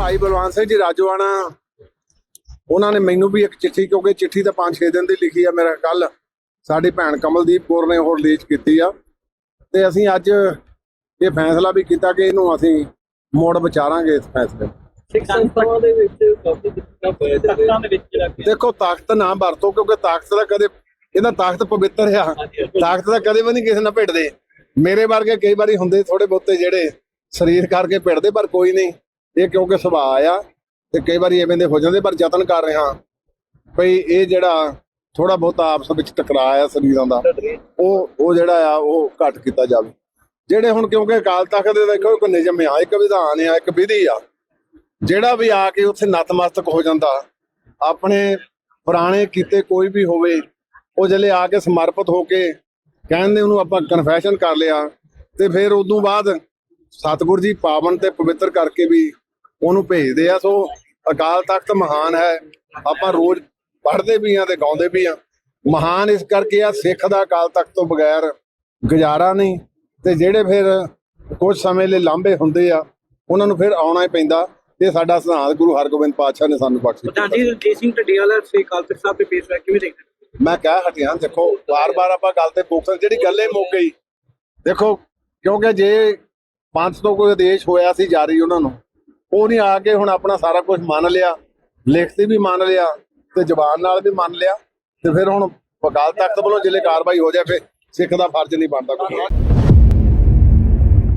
ਭਾਈ ਬਲਵੰਤ ਸਿੰਘ ਜੀ ਰਾਜੋਆਣਾ ਉਹਨਾਂ ਨੇ ਮੈਨੂੰ ਵੀ ਇੱਕ ਚਿੱਠੀ ਕਿਉਂਕਿ ਚਿੱਠੀ ਤਾਂ 5-6 ਦਿਨ ਦੀ ਲਿਖੀ ਆ ਮੇਰਾ ਕੱਲ ਸਾਡੀ ਭੈਣ ਕਮਲਦੀਪ ਕੌਰ ਨੇ ਹੋਰ ਰਿਲੀਜ਼ ਕੀਤੀ ਆ। ਤੇ ਅਸੀਂ ਅੱਜ ਇਹ ਫੈਸਲਾ ਵੀ ਕੀਤਾ ਕਿ ਇਹਨੂੰ ਅਸੀਂ ਮੋੜ ਵਿਚਾਰਾਂਗੇ ਇਸ ਫੈਸਲੇ। ਨੂੰ। ਸਿੱਖ ਸੰਸਥਾਵਾਂ ਦੇ ਵਿੱਚ ਕਾਫੀ ਦਿੱਕਤਾਂ ਪੈ ਜਾਂਦੀਆਂ ਦੇ ਵਿੱਚ ਜਿਹੜਾ ਕਿ ਦੇਖੋ ਤਾਕਤ ਨਾ ਵਰਤੋ ਕਿਉਂਕਿ ਤਾਕਤ ਦਾ ਕਦੇ ਇਹਦਾ ਤਾਕਤ ਪਵਿੱਤਰ ਆ। ਤਾਕਤ ਦਾ ਕਦੇ ਵੀ ਨਹੀਂ ਕਿਸੇ ਨਾਲ ਭਿੜਦੇ। ਮੇਰੇ ਵਰਗੇ ਕਈ ਵਾਰੀ ਹੁੰਦੇ ਥੋੜੇ ਬਹੁਤੇ ਜਿਹੜੇ ਸਰੀਰ ਕਰਕੇ ਭਿੜਦੇ ਪਰ ਕੋਈ ਨਹੀਂ। ਇਹ ਕਿਉਂਕਿ ਸੁਭਾਅ ਆ ਤੇ ਕਈ ਵਾਰੀ ਐਵੇਂ ਦੇ ਹੋ ਜਾਂਦੇ, ਪਰ ਯਤਨ ਕਰ ਰਿਹਾ ਭਈ ਇਹ ਜਿਹੜਾ ਥੋੜਾ ਬਹੁਤਾ ਆਪਸ ਵਿੱਚ ਟਕਰਾਅ ਆ ਸਰੀਰਾਂ ਦਾ, ਉਹ ਉਹ ਜਿਹੜਾ ਆ, ਉਹ ਘੱਟ ਕੀਤਾ ਜਾਵੇ। ਜਿਹੜੇ ਹੁਣ ਕਿਉਂਕਿ ਅਕਾਲ ਤਖਤ ਦੇ ਦੇਖੋ, ਇੱਕ ਨਿਯਮ ਆ, ਇੱਕ ਵਿਧਾਨ ਆ, ਇੱਕ ਵਿਧੀ ਆ। ਜਿਹੜਾ ਵੀ ਆ ਕੇ ਉੱਥੇ ਨਤਮਸਤਕ ਹੋ ਜਾਂਦਾ, ਆਪਣੇ ਪੁਰਾਣੇ ਕੀਤੇ ਕੋਈ ਵੀ ਹੋਵੇ, ਉਹ ਜਿਹੜੇ ਆ ਕੇ ਸਮਰਪਿਤ ਹੋ ਕੇ ਕਹਿੰਦੇ ਉਹਨੂੰ ਆਪਾਂ ਕਨਫੈਸ਼ਨ ਕਰ ਲਿਆ, ਤੇ ਫਿਰ ਉਦੋਂ ਬਾਅਦ ਸਤਿਗੁਰ ਜੀ ਪਾਵਨ ਤੇ ਪਵਿੱਤਰ ਕਰਕੇ ਵੀ ਉਹਨੂੰ ਭੇਜਦੇ ਆ ਸੋ ਅਕਾਲ ਤਖਤ ਮਹਾਨ ਹੈ। ਆਪਾਂ ਰੋਜ਼ ਪੜ੍ਹਦੇ ਵੀ ਆ ਤੇ ਗਾਉਂਦੇ ਵੀ ਆ। ਮਹਾਨ ਇਸ ਕਰਕੇ ਆ ਸਿੱਖ ਦਾ ਅਕਾਲ ਤਖਤ ਤੋਂ ਬਗੈਰ ਗੁਜ਼ਾਰਾ ਨਹੀਂ। ਤੇ ਜਿਹੜੇ ਫਿਰ ਕੁਝ ਸਮੇਂ ਲਈ ਲਾਂਭੇ ਹੁੰਦੇ ਆ ਉਹਨਾਂ ਨੂੰ ਫਿਰ ਆਉਣਾ ਹੀ ਪੈਂਦਾ। ਇਹ ਸਾਡਾ ਸਿਧਾਂਤ ਗੁਰੂ ਹਰਗੋਬਿੰਦ ਪਾਤਸ਼ਾਹ ਨੇ ਸਾਨੂੰ ਬਖਸ਼ਿਸ਼ ਪ੍ਰਧਾਨ ਜੀ ਰਣਜੀਤ ਸਿੰਘ ਢੱਡੀਵਾਲਾ ਸ੍ਰੀ ਅਕਾਲ ਤਖਤ ਸਾਹਿਬ ਦੇ ਪੇਸ਼ ਹੋਇਆ ਕਿਵੇਂ ਦੇਖਦੇ? ਮੈਂ ਕਹਿ ਹਟਿਆ ਦੇਖੋ ਵਾਰ-ਵਾਰ ਆਪਾਂ ਗੱਲ ਤੇ ਫੋਕਸ ਜਿਹੜੀ ਗੱਲ ਮੁੱਕ ਗਈ ਦੇਖੋ ਕਿਉਂਕਿ ਜੇ ਪੰਥ ਤੋਂ ਕੋਈ ਆਦੇਸ਼ ਹੋਇਆ ਸੀ ਜਾਰੀ ਉਹਨਾਂ ਨੂੰ ਉਹ ਨਹੀਂ ਆ ਕੇ ਹੁਣ ਆਪਣਾ ਸਾਰਾ ਕੁਝ ਮੰਨ ਲਿਆ, ਲਿਖਤੀ ਵੀ ਮੰਨ ਲਿਆ ਤੇ ਜ਼ਬਾਨ ਨਾਲ ਵੀ ਮੰਨ ਲਿਆ ਤੇ ਫਿਰ ਹੁਣ ਅਕਾਲ ਤਖਤ ਵੱਲੋਂ ਜਿਹੜੇ ਕਾਰਵਾਈ ਹੋ ਜਾਵੇ ਫਿਰ ਸਿੱਖ ਦਾ ਫਰਜ਼ ਨਹੀਂ ਬਣਦਾ ਕੋਈ।